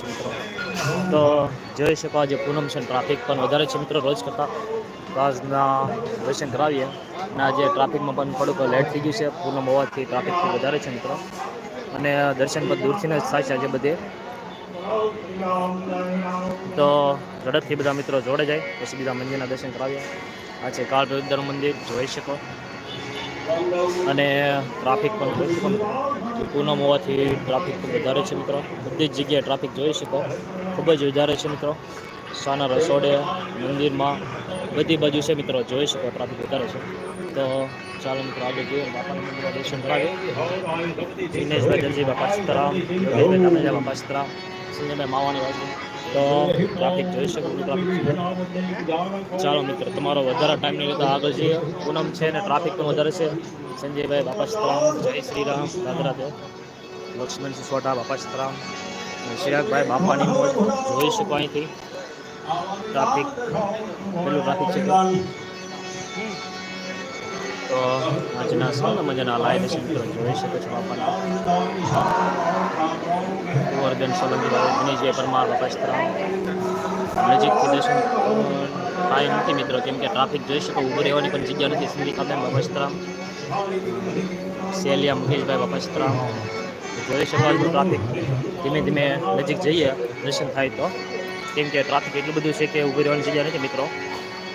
છે મિત્રો તો જોઈ શકો આજે પૂનમ છે ટ્રાફિક પણ વધારે છે મિત્રો રોજ કરતા તો દર્શન કરાવીએ અને આજે ટ્રાફિકમાં પણ થોડુંક લેટ થઈ ગયું છે પૂનમ હોવાથી ટ્રાફિક પણ વધારે છે મિત્રો અને દર્શન પણ દૂરથી જ થાય છે આજે બધે તો ઝડપથી બધા મિત્રો જોડે જાય પછી બીજા મંદિરના દર્શન કરાવીએ આ છે કાળ મંદિર જોઈ શકો અને ટ્રાફિક પણ પૂનમ હોવાથી ટ્રાફિક ખૂબ વધારે છે મિત્રો બધી જ જગ્યાએ ટ્રાફિક જોઈ શકો ખૂબ જ વધારે છે મિત્રો સાના રસોડે મંદિરમાં બધી બાજુ છે મિત્રો જોઈ શકો ટ્રાફિક વધારે છે તો ચાલો મિત્રો આગળ જોઈએ બાપાના દર્શન કરાવીએ દિનેશભાઈ જલજીભાઈ બાપા યોગેશભાઈ કામેજાભાઈ પાછતરા સંજયભાઈ માવાની બાજુ તો ટ્રાફિક જોઈ શકો ટ્રાફિક ચાલો મિત્ર તમારો વધારે ટાઈમ નહીં લેતા આગળ જઈએ પૂનમ છે ને ટ્રાફિક પણ વધારે છે સંજયભાઈ બાપા સીતારામ જય શ્રી રામ દાદરા દે લક્ષ્મણ સિસોટા બાપાસરામ સીતારામ બાપાની મોજ જોઈ શકો અહીંથી ટ્રાફિક પેલું ટ્રાફિક છે અહ આજના સવારે મને જલાય દશન પર જઈ શકવા પડ્યા તોની સામાન રાખ્યો ઓર્ગન સોલ મનીજે પરમાર વસ્ત્રા મેજિક ફર્મેશન ફાઈન મિત્રો કે ટ્રાફિક જોઈ શકો ઉપર રેવાની કોઈ જગ્યા નથી સિદી હવે મવસ્થરા સેલિયા મહીલભાઈ વસ્ત્રા પર જઈ શકો જો ટ્રાફિક છે ટાઈમે ટાઈમે મેજિક જોઈએ રેશન થાય તો કે ટ્રાફિક એટલો બધો છે કે ઉભી રહેવાની જગ્યા નથી મિત્રો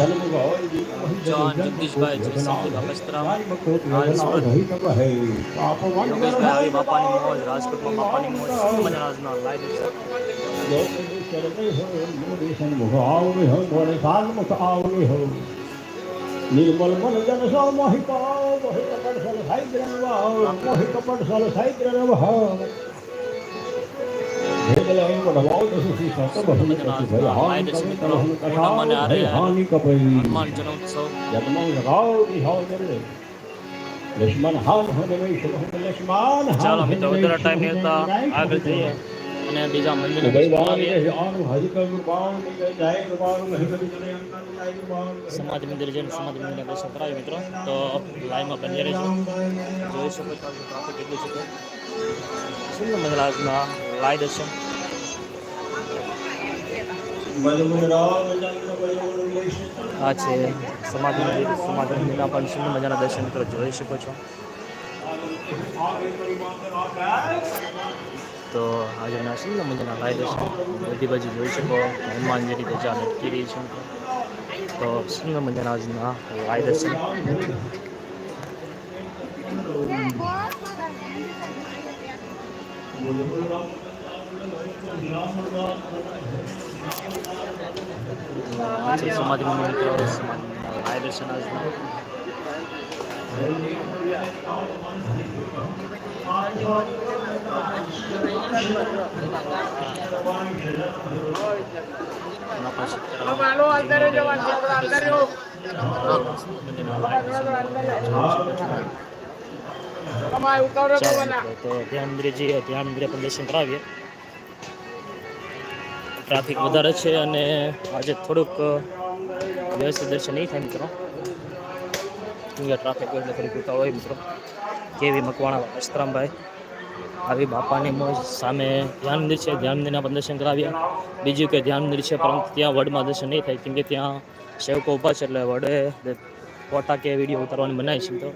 जॉन जगदीशभाई જયસિંહપુર અગસ્તરામ આલસપુર યોગેશભાઈ બાપાની મોજ રાજકોટમાં બાપાની મોજ મહારાજના લાઈવ છે નિર્મલ મન જન સો મોહિ પાવ મોહિ કપટ સલ સાઈ ગ્રહ મોહિ કપટ સલ સાઈ ગ્રહ ચાલો મિત્રો ઉતરા ટાઈમ લેતા આગળ જઈએ અને બીજા મંદિર સમાજ મંદિર છે સમાજ મંદિરને દર્શન કરાવી મિત્રો તો લાઈનમાં બની રહેજો જોઈ શકો છો ટ્રાફિક કેટલું છે સુંદર મંદિર લાઈ દર્શન બળુ મિરામ જ્ઞાન પરિણો વિશે આ છે સમાધિ સમાધિના પરિષદમાં જના દર્શનનો જોઈ શકો છો તો આજ મનાજીના જના દર્શન પ્રતિભાજી જોઈ શકો હમમાનજી દેજા આપત કરી છે તો સિન મનાજીના લાઈ દર્શન છે સમાધિ મિત્રો સમાધિ દર્શન આજના ધ્યાન મંદિરે જઈએ ધ્યાન મંદિરે પણ દર્શન કરાવીએ ટ્રાફિક વધારે છે અને આજે થોડુંક વ્યવસ્થિત દર્શન નહીં થાય મિત્રો અહીંયા ટ્રાફિક એટલે ફરી પીતા હોય મિત્રો કેવી મકવાણા અસ્ત્રામભાઈ આવી બાપાની મોજ સામે ધ્યાન મંદિર છે ધ્યાન મંદિરના પણ દર્શન કરાવ્યા બીજું કે ધ્યાન મંદિર છે પરંતુ ત્યાં વડમાં દર્શન નહીં થાય કેમકે ત્યાં સેવકો ઊભા છે એટલે વડે ફોટા કે વિડીયો ઉતારવાની મનાય છે તો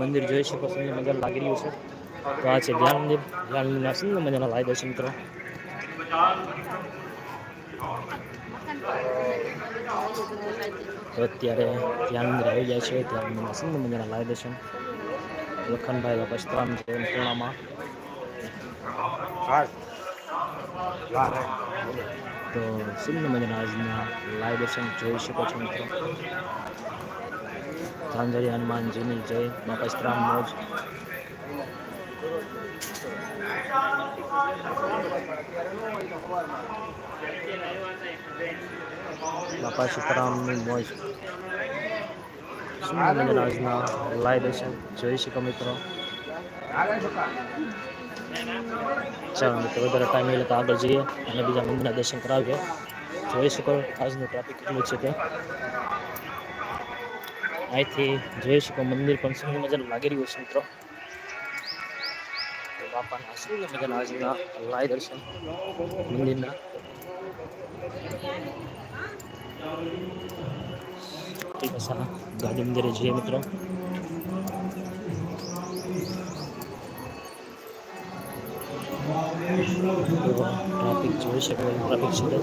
મંદિર જોઈ શકો સુંદર મજા લાગી રહ્યું છે તો આ છે ધ્યાન મંદિર ધ્યાન મંદિરના સુંદર મજાના લાય દર્શન મિત્રો અત્યારે ત્યાં અંદર આવી જાય છે ત્યાં અંદર સુંદર મજાના લાવી દેશે લખનભાઈ લપસ્તરામ છે પૂર્ણામાં તો સુંદર મજાના આજના લાઈવ દર્શન જોઈ શકો છો મિત્રો ધાંધરી હનુમાનજીની જય મકસ્તરામ મોજ Thank you. na parte trama mais sim não era चलो तो मैं तो टाइम ही लगा आगे जी मैंने भी जमीन दर्शन करा तो जो ऐसे आज तो ने ट्रैफिक थी जो ऐसे मंदिर कौन सा मजा लगे रही हो सुनत्रो तो बापा दर्शन मंदिर ঠিক আছে না ગાંધી મંદિરે જઈએ મિત્રો ટ્રાફિક જોઈ શકો ટ્રાફિક છે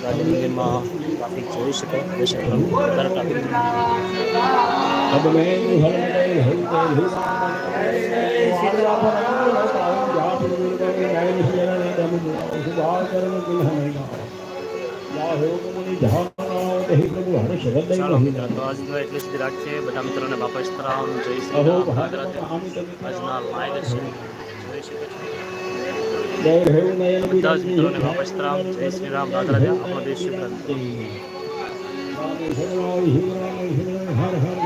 ગાંધી મંદિરમાં ટ્રાફિક જોઈ શકો જોઈ શકો વધારે ટ્રાફિક સુધાર તો આજનો એટલી સુધી રાખીએ બધા મિત્રોને બાપા રામ જય શ્રી આજના લાઈવ જય શ્રી બધા જ મિત્રોને બાપા રામ જય શ્રી રામ દાદરા આપણો દેશ હર હર